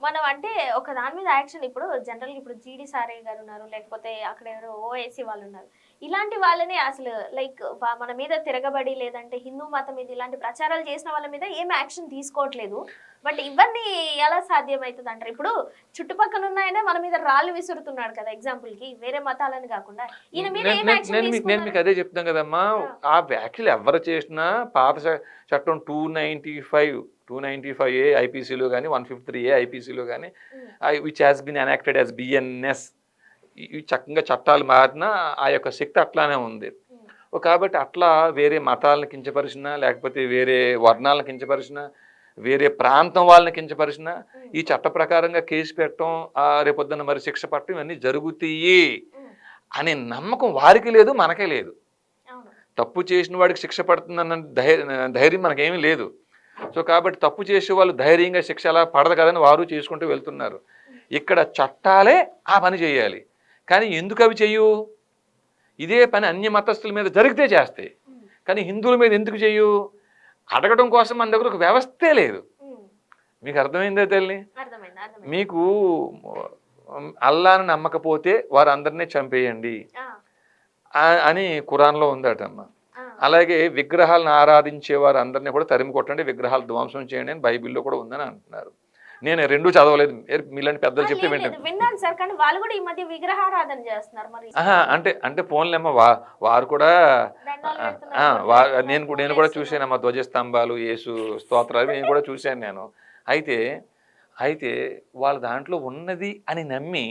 మనం అంటే ఒక దాని మీద యాక్షన్ ఇప్పుడు జనరల్ ఇప్పుడు జీడి సారే గారు ఉన్నారు లేకపోతే అక్కడ ఎవరో ఓఎస్సీ వాళ్ళు ఉన్నారు. ఇలాంటి వాళ్ళని అసలు లైక్ మన మీద తిరగబడి లేదంటే హిందూ మతం మీద ఇలాంటి ప్రచారాలు చేసిన వాళ్ళ మీద ఏం యాక్షన్ తీసుకోవట్లేదు. బట్ ఇవన్నీ ఎలా సాధ్యమవుతుంది అంటారు ఇప్పుడు చుట్టుపక్కల ఉన్న ఆయన మన మీద రాళ్ళు విసురుతున్నాడు కదా ఎగ్జాంపుల్కి వేరే మతాలని కాకుండా. ఈయన మీద నేను మీకు అదే చెప్తాను కదమ్మా. ఆ వ్యాఖ్యలు ఎవరు చేసినా పాత చట్టం two ninety five two ninety five A ఐపీసీలో కానీ వన్ ఫిఫ్టీ త్రీ ఏ ఐపీసీలో కానీ which has been enacted as BNS ఇవి చక్కగా చట్టాలు మారినా ఆ యొక్క శక్తి అట్లానే ఉంది. కాబట్టి అట్లా వేరే మతాలను కించపరిచినా లేకపోతే వేరే వర్ణాలను కించపరిచినా వేరే ప్రాంతం వాళ్ళని కించపరిచినా ఈ చట్ట ప్రకారంగా కేసు పెట్టడం ఆ రేపొద్దున మరి శిక్ష పట్టడం ఇవన్నీ జరుగుతాయి అనే నమ్మకం వారికి లేదు మనకే లేదు. తప్పు చేసిన వాడికి శిక్ష పడుతుందన్న ధైర్యం ధైర్యం మనకేమీ లేదు. సో కాబట్టి తప్పు చేసే వాళ్ళు ధైర్యంగా శిక్ష అలా పడదు కదని వారు చేసుకుంటూ వెళ్తున్నారు. ఇక్కడ చట్టాలే ఆ పని చేయాలి. కానీ ఎందుకు అవి చెయ్యు ఇదే పని అన్య మతస్థుల మీద జరిగితే చేస్తాయి కానీ హిందువుల మీద ఎందుకు చెయ్యు అడగడం కోసం మన దగ్గర ఒక వ్యవస్థే లేదు. మీకు అర్థమైందే తల్లి? మీకు అల్లాని నమ్మకపోతే వారందరినీ చంపేయండి. ఆ, ఆ- అని ఖురాన్లో ఉందటమ్మ. అలాగే విగ్రహాలను ఆరాధించే వారు అందరినీ కూడా తరిమి కొట్టండి విగ్రహాలు ధ్వంసం చేయండి అని బైబిల్లో కూడా ఉందని అంటున్నారు. నేను రెండు చదవలేదు. మీలాంటి పెద్దలు చెప్తే వింటాను. లేదు, విన్నాను సార్ కానీ వాళ్ళు కూడా ఈ మధ్య విగ్రహారాధన చేస్తున్నారు మరి. అంటే అంటే పోన్లేమ్మ వా వారు కూడా నేను కూడా నేను కూడా. చూశానమ్మా ధ్వజస్తంభాలు యేసు స్తోత్రాలు నేను కూడా చూశాను నేను. అయితే అయితే వాళ్ళ దాంట్లో ఉన్నది అని నమ్మి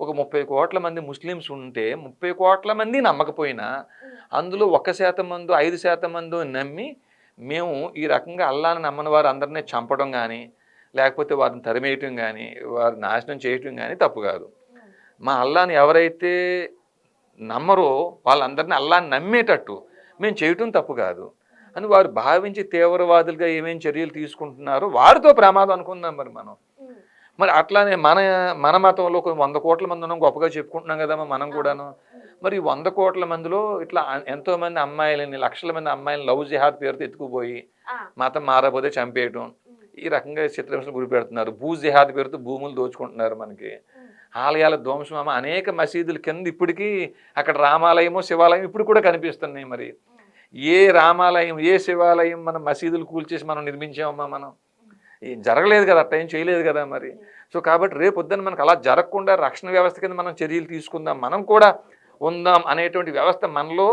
ఒక ముప్పై కోట్ల మంది ముస్లిమ్స్ ఉంటే ముప్పై కోట్ల మంది నమ్మకపోయినా అందులో ఒక్క శాతం మంది ఐదు శాతం మంది నమ్మి మేము ఈ రకంగా అల్లాని నమ్మని వారు అందరినీ చంపడం కానీ లేకపోతే వారిని తరిమేయటం కానీ వారిని నాశనం చేయటం కానీ తప్పు కాదు. మా అల్లాని ఎవరైతే నమ్మరో వాళ్ళందరినీ అల్లాని నమ్మేటట్టు మేము చేయటం తప్పు కాదు. అని వారు భావించి తీవ్రవాదులుగా ఏమేం చర్యలు తీసుకుంటున్నారో వారితో ప్రమాదం అనుకుందాం మరి మనం. మరి అట్లానే మన మన మతంలో కొన్ని వంద కోట్ల మంది ఉన్నాం గొప్పగా చెప్పుకుంటున్నాం కదమ్మా మనం కూడాను. మరి వంద కోట్ల మందిలో ఇట్లా అ- ఎంతో మంది అమ్మాయిలని లక్షల మంది అమ్మాయిలని లవ్ జిహాద్ పేరుతో ఎత్తుకుపోయి మతం మారబోతే చంపేయటం. ఈ రకంగా చిత్రహింసలు గురి పెడుతున్నారు. భూ జిహాద్ పేరుతో భూములు దోచుకుంటున్నారు మనకి. ఆలయాల ధ్వంసం అమ్మ అనేక మసీదుల కింద ఇప్పటికీ అక్కడ రామాలయము శివాలయం ఇప్పుడు కూడా కనిపిస్తున్నాయి మరి. ఏ రామాలయం ఏ శివాలయం మనం మసీదులు కూల్చేసి మనం నిర్మించామమ్మా మనం? జరగలేదు కదా అట్ట ఏం చేయలేదు కదా మరి. సో కాబట్టి రేపు పొద్దున్న మనకు అలా జరగకుండా రక్షణ వ్యవస్థ కింద మనం చర్యలు తీసుకుందాం మనం కూడా ఉందాం అనేటువంటి వ్యవస్థ మనలో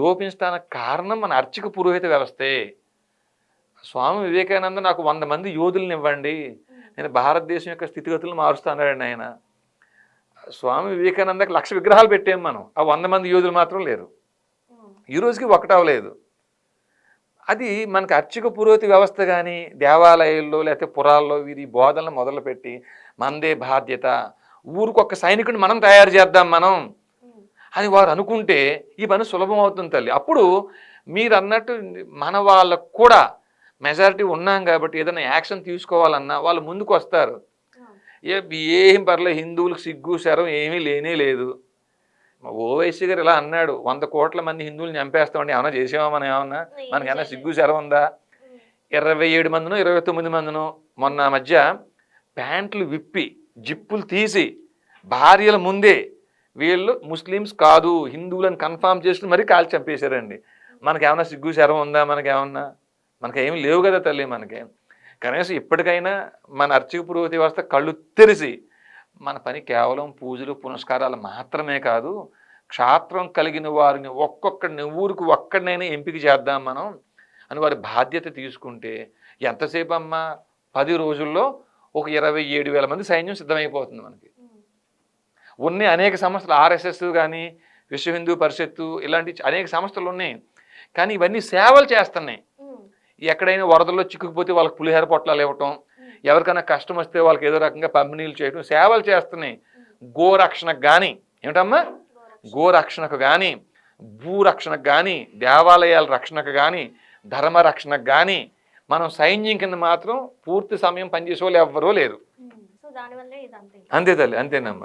లోపించడానికి కారణం మన అర్చక పురోహిత వ్యవస్థే. స్వామి వివేకానంద నాకు వంద మంది యోధులను ఇవ్వండి. నేను భారతదేశం యొక్క స్థితిగతులను మారుస్తానండి ఆయన. స్వామి వివేకానందకి లక్ష విగ్రహాలు పెట్టాం మనం. ఆ వంద మంది యోధులు మాత్రం లేరు. ఈ రోజుకి ఒకటవలేదు అది మనకు అర్చక పురోహిత వ్యవస్థ కానీ దేవాలయాల్లో లేకపోతే పురాల్లో వీరి బోధనలు మొదలుపెట్టి మనదే బాధ్యత. ఊరికొక సైనికుడిని మనం తయారు చేద్దాం మనం. అని వారు అనుకుంటే ఈ పని సులభం అవుతుంది తల్లి. అప్పుడు మీరు అన్నట్టు మన వాళ్ళకు కూడా మెజారిటీ ఉన్నాం కాబట్టి ఏదైనా యాక్షన్ తీసుకోవాలన్నా వాళ్ళు ముందుకు వస్తారు ఏ ఏం పర్లేదు హిందువులకు సిగ్గు శరం ఏమీ లేనే లేదు. ఓవైసీ గారు ఇలా అన్నాడు వంద కోట్ల మంది హిందువులు చంపేస్తామండి ఏమన్నా చేసామా మనం ఏమన్నా? ఏం మనకి ఏమన్నా చేయలేదు. సిగ్గు శరం ఉందా? ఇరవై ఏడు మందినో ఇరవై తొమ్మిది మందినో మొన్న మధ్య ప్యాంట్లు విప్పి జిప్పులు తీసి భార్యల ముందే వీళ్ళు ముస్లిమ్స్ కాదు హిందువులను కన్ఫామ్ చేసుకుని మరీ కాల్చి చంపేశారండి. మనకేమన్నా సిగ్గు శరం ఉందా? మనకేమన్నా? మనకేమి లేవు కదా తల్లి మనకి? కనీసం ఇప్పటికైనా మన అర్చక పురోహిత వ్యవస్థ కళ్ళు తెరిచి మన పని కేవలం పూజలు పునస్కారాలు మాత్రమే కాదు క్షాత్రం కలిగిన వారిని ఒక్కొక్కడిని ఊరికి ఒక్కడినైనా ఎంపిక చేద్దాం మనం అని వారి బాధ్యత తీసుకుంటే ఎంతసేపు అమ్మా పది రోజుల్లో ఒక ఇరవై ఏడు వేల మంది సైన్యం సిద్ధమైపోతుంది మనకి. ఉన్నాయి అనేక సంస్థలు ఆర్ఎస్ఎస్ కానీ విశ్వ హిందూ పరిషత్తు ఇలాంటి అనేక సంస్థలు ఉన్నాయి. కానీ ఇవన్నీ సేవలు చేస్తున్నాయి. ఎక్కడైనా వరదల్లో చిక్కుకుపోతే వాళ్ళకి పులిహోర పొట్లాలు ఇవ్వటం ఎవరికైనా కష్టం వస్తే వాళ్ళకి ఏదో రకంగా పంపిణీలు చేయడం సేవలు చేస్తున్నాయి. గోరక్షణకు కానీ ఏమిటమ్మా? గోరక్షణకు కానీ భూరక్షణకు కానీ దేవాలయాల రక్షణకు కానీ ధర్మ రక్షణకు కానీ మనం సైన్యం కింద మాత్రం పూర్తి సమయం పనిచేసే వాళ్ళు ఎవ్వరూ లేరు. అంతే తల్లి అంతేనమ్మా.